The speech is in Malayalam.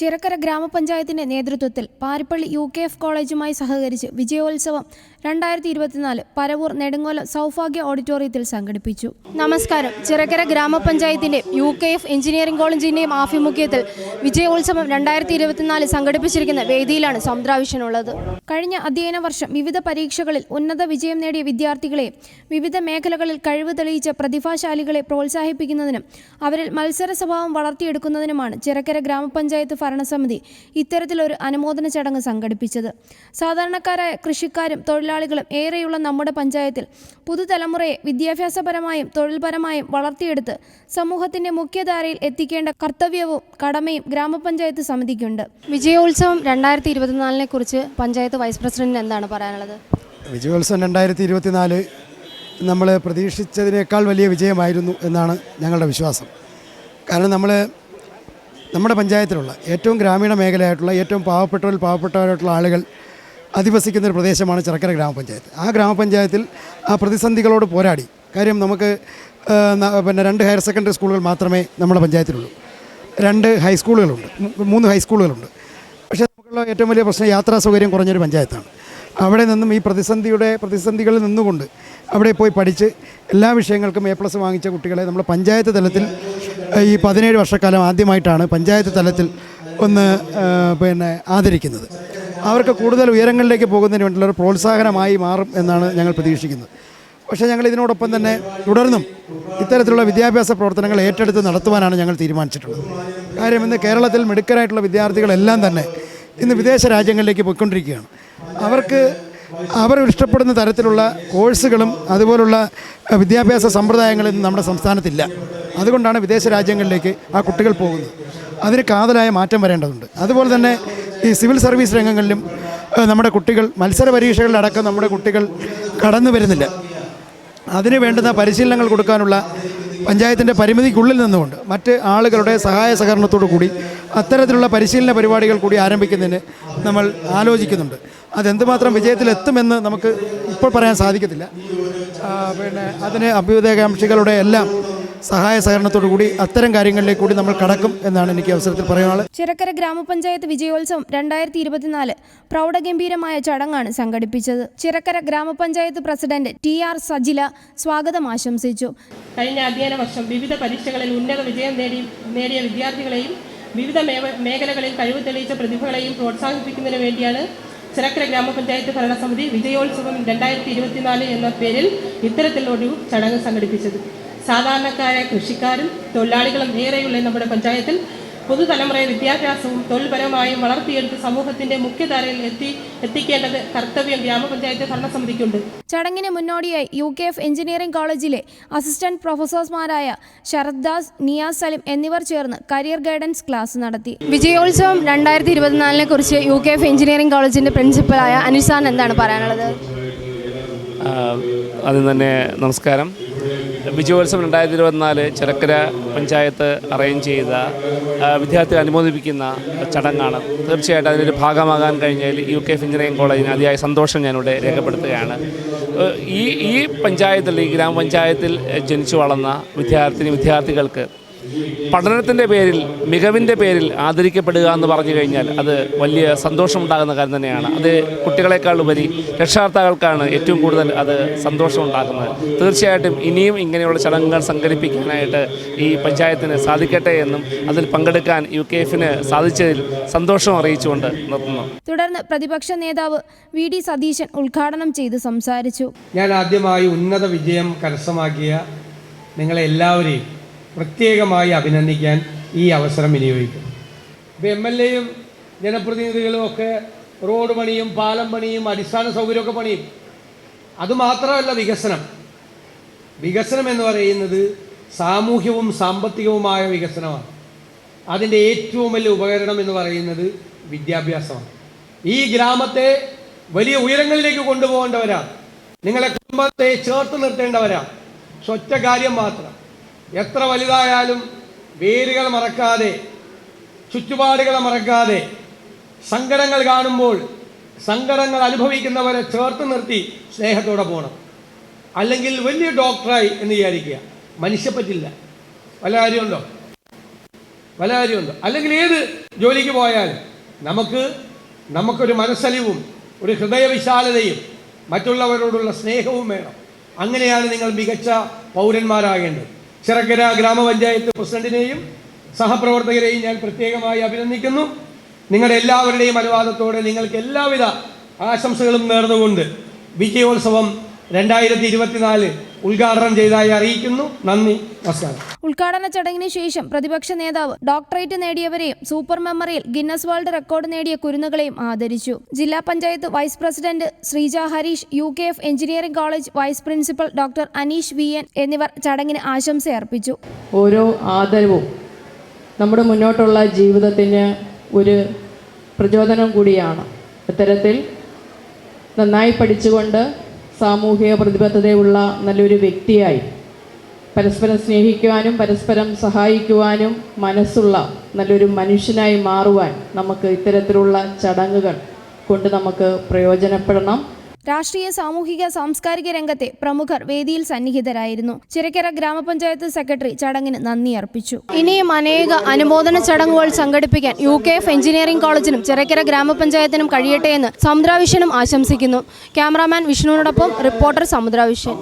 ചിറക്കര ഗ്രാമപഞ്ചായത്തിന്റെ നേതൃത്വത്തിൽ പാരിപ്പള്ളി യു കെ എഫ് കോളേജുമായി സഹകരിച്ച് വിജയോത്സവം രണ്ടായിരത്തി ഇരുപത്തിനാല് പരവൂർ നെടുങ്ങോലം സൗഭാഗ്യ ഓഡിറ്റോറിയത്തിൽ സംഘടിപ്പിച്ചു. നമസ്കാരം. ചിറക്കര ഗ്രാമപഞ്ചായത്തിന്റെ യു കെ എഫ് എഞ്ചിനീയറിംഗ് കോളേജിന്റെയും ആഭിമുഖ്യത്തിൽ വിജയോത്സവം രണ്ടായിരത്തി ഇരുപത്തിനാല് സംഘടിപ്പിച്ചിരിക്കുന്ന വേദിയിലാണ് സമുദ്രാവിഷൻ ഉള്ളത് കഴിഞ്ഞ അധ്യയന വർഷം വിവിധ പരീക്ഷകളിൽ ഉന്നത വിജയം നേടിയ വിദ്യാർത്ഥികളെ വിവിധ മേഖലകളിൽ കഴിവ് തെളിയിച്ച പ്രതിഭാശാലികളെ പ്രോത്സാഹിപ്പിക്കുന്നതിനും അവരിൽ മത്സര സ്വഭാവം വളർത്തിയെടുക്കുന്നതിനുമാണ് ചിറക്കര ഗ്രാമപഞ്ചായത്ത് ഭരണസമിതി ഇത്തരത്തിലൊരു അനുമോദന ചടങ്ങ് സംഘടിപ്പിച്ചത്. സാധാരണക്കാരായ കൃഷിക്കാരും തൊഴിലാളികളും ഏറെയുള്ള നമ്മുടെ പഞ്ചായത്തിൽ പുതുതലമുറയെ വിദ്യാഭ്യാസപരമായും തൊഴിൽപരമായും വളർത്തിയെടുത്ത് സമൂഹത്തിന്റെ മുഖ്യധാരയിൽ എത്തിക്കേണ്ട കർത്തവ്യവും കടമയും ഗ്രാമപഞ്ചായത്ത് സമിതിക്കുണ്ട്. വിജയോത്സവം രണ്ടായിരത്തി ഇരുപത്തിനാലിനെ കുറിച്ച് പഞ്ചായത്ത് വൈസ് പ്രസിഡന്റിന് എന്താണ് പറയാനുള്ളത്? വിജയോത്സവം രണ്ടായിരത്തി ഇരുപത്തിനാല് നമ്മൾ പ്രതീക്ഷിച്ചതിനേക്കാൾ വലിയ വിജയമായിരുന്നു എന്നാണ് ഞങ്ങളുടെ വിശ്വാസം. കാരണം നമ്മൾ നമ്മുടെ പഞ്ചായത്തിലുള്ള ഏറ്റവും ഗ്രാമീണ മേഖലയായിട്ടുള്ള ഏറ്റവും പാവപ്പെട്ടവരിൽ പാവപ്പെട്ടവരായിട്ടുള്ള ആളുകൾ അധിവസിക്കുന്ന ഒരു പ്രദേശമാണ് ചിറക്കര ഗ്രാമപഞ്ചായത്ത്. ആ ഗ്രാമപഞ്ചായത്തിൽ ആ പ്രതിസന്ധികളോട് പോരാടി. കാര്യം നമുക്ക് പിന്നെ രണ്ട് ഹയർ സെക്കൻഡറി സ്കൂളുകൾ മാത്രമേ നമ്മുടെ പഞ്ചായത്തിലുള്ളൂ. രണ്ട് ഹൈസ്കൂളുകളുണ്ട്. മൂന്ന് ഹൈസ്കൂളുകളുണ്ട്. പക്ഷേ നമുക്കുള്ള ഏറ്റവും വലിയ പ്രശ്നം യാത്രാ സൗകര്യം കുറഞ്ഞൊരു പഞ്ചായത്താണ്. അവിടെ നിന്നും ഈ പ്രതിസന്ധിയുടെ പ്രതിസന്ധികളിൽ നിന്നുകൊണ്ട് അവിടെ പോയി പഠിച്ച് എല്ലാ വിഷയങ്ങൾക്കും എ പ്ലസ് വാങ്ങിച്ച കുട്ടികളെ നമ്മൾ പഞ്ചായത്ത് തലത്തിൽ ഈ പതിനേഴ് വർഷക്കാലം ആദ്യമായിട്ടാണ് പഞ്ചായത്ത് തലത്തിൽ ഒന്ന് പിന്നെ ആദരിക്കുന്നത്. അവർക്ക് കൂടുതൽ ഉയരങ്ങളിലേക്ക് പോകുന്നതിന് വേണ്ടിയുള്ള ഒരു പ്രോത്സാഹനമായി മാറും എന്നാണ് ഞങ്ങൾ പ്രതീക്ഷിക്കുന്നത്. പക്ഷേ ഞങ്ങൾ ഇതിനോടൊപ്പം തന്നെ തുടർന്നും ഇത്തരത്തിലുള്ള വിദ്യാഭ്യാസ പ്രവർത്തനങ്ങൾ ഏറ്റെടുത്ത് നടത്തുവാനാണ് ഞങ്ങൾ തീരുമാനിച്ചിട്ടുള്ളത്. കാര്യം ഇന്ന് കേരളത്തിൽ മിടുക്കരായിട്ടുള്ള വിദ്യാർത്ഥികളെല്ലാം തന്നെ ഇന്ന് വിദേശ രാജ്യങ്ങളിലേക്ക് പോയിക്കൊണ്ടിരിക്കുകയാണ്. അവർക്ക് അവർ ഇഷ്ടപ്പെടുന്ന തരത്തിലുള്ള കോഴ്സുകളും അതുപോലുള്ള വിദ്യാഭ്യാസ സമ്പ്രദായങ്ങളും നമ്മുടെ സംസ്ഥാനത്തില്ല. അതുകൊണ്ടാണ് വിദേശ രാജ്യങ്ങളിലേക്ക് ആ കുട്ടികൾ പോകുന്നത്. അതിന് കാതലായ മാറ്റം വരേണ്ടതുണ്ട്. അതുപോലെ തന്നെ ഈ സിവിൽ സർവീസ് രംഗങ്ങളിലും നമ്മുടെ കുട്ടികൾ മത്സര പരീക്ഷകളിലടക്കം നമ്മുടെ കുട്ടികൾ കടന്നു വരുന്നില്ല. അതിന് വേണ്ടുന്ന പരിശീലനങ്ങൾ കൊടുക്കാനുള്ള പഞ്ചായത്തിന്റെ പരിമിതിക്കുള്ളിൽ നിന്നുകൊണ്ട് മറ്റ് ആളുകളുടെ സഹായ സഹകരണത്തോടു കൂടി അത്തരത്തിലുള്ള പരിശീലന പരിപാടികൾ കൂടി ആരംഭിക്കുന്നതിന് നമ്മൾ ആലോചിക്കുന്നുണ്ട്. അതെന്തുമാത്രം വിജയത്തിലെത്തുമെന്ന് നമുക്ക് ഇപ്പോൾ പറയാൻ സാധിക്കത്തില്ല. പിന്നെ അതിന് അഭ്യുദയകാംക്ഷികളുടെ എല്ലാം സഹായ സഹകരണത്തോടു കൂടി അത്തരം കാര്യങ്ങളിലേക്ക് കൂടി നമ്മൾ കടക്കും എന്നാണ് എനിക്ക് അവസരത്തിൽ പറയാനുള്ളത്. ചിറക്കര ഗ്രാമപഞ്ചായത്ത് വിജയോത്സവം രണ്ടായിരത്തി ഇരുപത്തിനാല് പ്രൗഢഗംഭീരമായ ചടങ്ങാണ് സംഘടിപ്പിച്ചത്. ചിറക്കര ഗ്രാമപഞ്ചായത്ത് പ്രസിഡന്റ് ടി ആർ സജില സ്വാഗതം ആശംസിച്ചു. കഴിഞ്ഞ അധ്യയന വർഷം വിവിധ പരീക്ഷകളിൽ ഉന്നത വിജയം നേടി നേടിയ വിദ്യാർത്ഥികളെയും വിവിധ മേഖ- മേഖലകളിൽ കഴിവ് തെളിയിച്ച പ്രതിഭകളെയും പ്രോത്സാഹിപ്പിക്കുന്നതിന് വേണ്ടിയാണ് ചിറക്കര ഗ്രാമപഞ്ചായത്ത് ഭരണസമിതി വിജയോത്സവം രണ്ടായിരത്തി ഇരുപത്തിനാല് എന്ന പേരിൽ ഇത്തരത്തിലൊരു ചടങ്ങ് സംഘടിപ്പിച്ചത്. സാധാരണക്കാരായ കൃഷിക്കാരും തൊഴിലാളികളും ഏറെയുള്ള നമ്മുടെ പഞ്ചായത്തിൽ. പുതുതലമുറയെ വിദ്യാഭ്യാസവും തൊഴിൽപരമായും വളർത്തിയെടുത്ത് സമൂഹത്തിന്റെ മുഖ്യധാരയിൽ എത്തി എത്തിക്കേണ്ടത് കർത്തവ്യം ഗ്രാമപഞ്ചായത്ത് ഭരണസമിതിക്കുണ്ട്. ചടങ്ങിന് മുന്നോടിയായി യു കെ എഫ് എഞ്ചിനീയറിംഗ് കോളേജിലെ അസിസ്റ്റന്റ് പ്രൊഫസേഴ്സ്മാരായ ശരത് ദാസ് നിയാസ് സലിം എന്നിവർ ചേർന്ന് കരിയർ ഗൈഡൻസ് ക്ലാസ് നടത്തി. വിജയോത്സവം രണ്ടായിരത്തി ഇരുപത്തിനാലിനെ കുറിച്ച് യു കെ എഫ് എഞ്ചിനീയറിംഗ് കോളേജിന്റെ പ്രിൻസിപ്പലായ അനുസാൻ എന്താണ് പറയാനുള്ളത്. ആദ്യം തന്നെ നമസ്കാരം. വിജയോത്സവം രണ്ടായിരത്തി ഇരുപത്തിനാല് ചിറക്കര പഞ്ചായത്ത് അറേഞ്ച് ചെയ്ത വിദ്യാർത്ഥികളെ അനുമോദിപ്പിക്കുന്ന ചടങ്ങാണ്. തീർച്ചയായിട്ടും അതിനൊരു ഭാഗമാകാൻ കഴിഞ്ഞാൽ യു കെ എഞ്ചിനീയറിംഗ് കോളേജിന് അതിയായ സന്തോഷം ഞാനിവിടെ രേഖപ്പെടുത്തുകയാണ്. ഈ ഈ പഞ്ചായത്തിൽ ഈ ഗ്രാമപഞ്ചായത്തിൽ ജനിച്ചു വളർന്ന വിദ്യാർത്ഥിനി വിദ്യാർത്ഥികൾക്ക് പഠനത്തിന്റെ പേരിൽ മികവിന്റെ പേരിൽ ആദരിക്കപ്പെടുക എന്ന് പറഞ്ഞു കഴിഞ്ഞാൽ അത് വലിയ സന്തോഷമുണ്ടാകുന്ന കാര്യം തന്നെയാണ്. അത് കുട്ടികളെക്കാൾ ഉപരി രക്ഷാകർത്താക്കൾക്കാണ് ഏറ്റവും കൂടുതൽ അത് സന്തോഷമുണ്ടാക്കുന്നത്. തീർച്ചയായിട്ടും ഇനിയും ഇങ്ങനെയുള്ള ചടങ്ങുകൾ സംഘടിപ്പിക്കാനായിട്ട് ഈ പഞ്ചായത്തിന് സാധിക്കട്ടെ എന്നും അതിൽ പങ്കെടുക്കാൻ യു കെ എഫിന് സാധിച്ചതിൽ സന്തോഷം അറിയിച്ചുകൊണ്ട് നിർത്തുന്നു. തുടർന്ന് പ്രതിപക്ഷ നേതാവ് വി ഡി സതീശൻ ഉദ്ഘാടനം ചെയ്ത് സംസാരിച്ചു. ഞാൻ ആദ്യമായി ഉന്നത വിജയം കരസ്ഥമാക്കിയ നിങ്ങളെ എല്ലാവരെയും പ്രത്യേകമായി അഭിനന്ദിക്കാൻ ഈ അവസരം വിനിയോഗിക്കും ഇപ്പോൾ എം എൽ എയും ജനപ്രതിനിധികളും ഒക്കെ റോഡ് പണിയും പാലം പണിയും അടിസ്ഥാന സൗകര്യമൊക്കെ പണിയും. അതുമാത്രമല്ല വികസനം. വികസനം എന്ന് പറയുന്നത് സാമൂഹ്യവും സാമ്പത്തികവുമായ വികസനമാണ്. അതിന്റെ ഏറ്റവും വലിയ ഉപകരണം എന്ന് പറയുന്നത് വിദ്യാഭ്യാസമാണ്. ഈ ഗ്രാമത്തെ വലിയ ഉയരങ്ങളിലേക്ക് കൊണ്ടുപോകേണ്ടവരാണ്. നിങ്ങളെ കുടുംബത്തെ ചേർത്ത് നിർത്തേണ്ടവരാണ്. സ്വച്ഛ കാര്യം മാത്രം. എത്ര വലുതായാലും വേരുകൾ മറക്കാതെ ചുറ്റുപാടുകളെ മറക്കാതെ സങ്കടങ്ങൾ കാണുമ്പോൾ സങ്കടങ്ങൾ അനുഭവിക്കുന്നവരെ ചേർത്ത് നിർത്തി സ്നേഹത്തോടെ പോകണം അല്ലെങ്കിൽ വലിയ ഡോക്ടറായി എന്ന് വിചാരിക്കുക. മനുഷ്യ പറ്റില്ല. വല്ല കാര്യമുണ്ടോ? വല്ല കാര്യമുണ്ടോ? അല്ലെങ്കിൽ ഏത് ജോലിക്ക് പോയാലും നമുക്ക് നമുക്കൊരു മനസ്സലിവും ഒരു ഹൃദയവിശാലതയും മറ്റുള്ളവരോടുള്ള സ്നേഹവും വേണം. അങ്ങനെയാണ് നിങ്ങൾ മികച്ച പൗരന്മാരാകേണ്ടത്. ചിറക്കര ഗ്രാമപഞ്ചായത്ത് പ്രസിഡന്റിനെയും സഹപ്രവർത്തകരെയും ഞാൻ പ്രത്യേകമായി അഭിനന്ദിക്കുന്നു. നിങ്ങളുടെ എല്ലാവരുടെയും അനുവാദത്തോടെ നിങ്ങൾക്ക് എല്ലാവിധ ആശംസകളും നേർന്നുകൊണ്ട് വിജയോത്സവം രണ്ടായിരത്തി ഇരുപത്തിനാല് ഉദ്ഘാടനം ചെയ്തതായി അറിയിക്കുന്നു. നന്ദി നമസ്കാരം. ഉദ്ഘാടന ചടങ്ങിന് ശേഷം പ്രതിപക്ഷ നേതാവ് ഡോക്ടറേറ്റ് നേടിയവരെയും സൂപ്പർ മെമ്മറിയിൽ ഗിന്നസ് വേൾഡ് റെക്കോർഡ് നേടിയ കുരുന്നുകളെയും ആദരിച്ചു. ജില്ലാ panchayat vice president Sreeja Harish U K F engineering college vice principal doctor Aneesh V N എന്നിവർ ചടങ്ങിന് ആശംസ അർപ്പിച്ചു. ഓരോ ആദരവും നമ്മുടെ മുന്നോട്ടുള്ള ജീവിതത്തിന് ഒരു പ്രചോദനം കൂടിയാണ്. ഇത്തരത്തിൽ നന്നായി പഠിച്ചുകൊണ്ട് സാമൂഹിക പ്രതിബദ്ധതയുള്ള നല്ലൊരു വ്യക്തിയായി. പരസ്പരം സ്നേഹിക്കുവാനും പരസ്പരം സഹായിക്കുവാനും മനസ്സുള്ള നല്ലൊരു മനുഷ്യനായി മാറുവാൻ നമുക്ക് ഇത്തരത്തിലുള്ള ചടങ്ങുകൾ കൊണ്ട് നമുക്ക് പ്രയോജനപ്പെടണം. രാഷ്ട്രീയ സാമൂഹിക സാംസ്കാരിക രംഗത്തെ പ്രമുഖർ വേദിയിൽ സന്നിഹിതരായിരുന്നു. ചിറക്കര ഗ്രാമപഞ്ചായത്ത് സെക്രട്ടറി ചടങ്ങിന് നന്ദി അർപ്പിച്ചു. ഇനിയും അനേക അനുമോദന ചടങ്ങുകൾ സംഘടിപ്പിക്കാൻ യു കെ എഫ് എഞ്ചിനീയറിംഗ് കോളേജിനും ചിറക്കര ഗ്രാമപഞ്ചായത്തിനും കഴിയട്ടെ എന്ന് സമുദ്രാവിഷനും ആശംസിക്കുന്നു. Cameraman വിഷ്ണുവിനോടൊപ്പം reporter സമുദ്രാവിഷൻ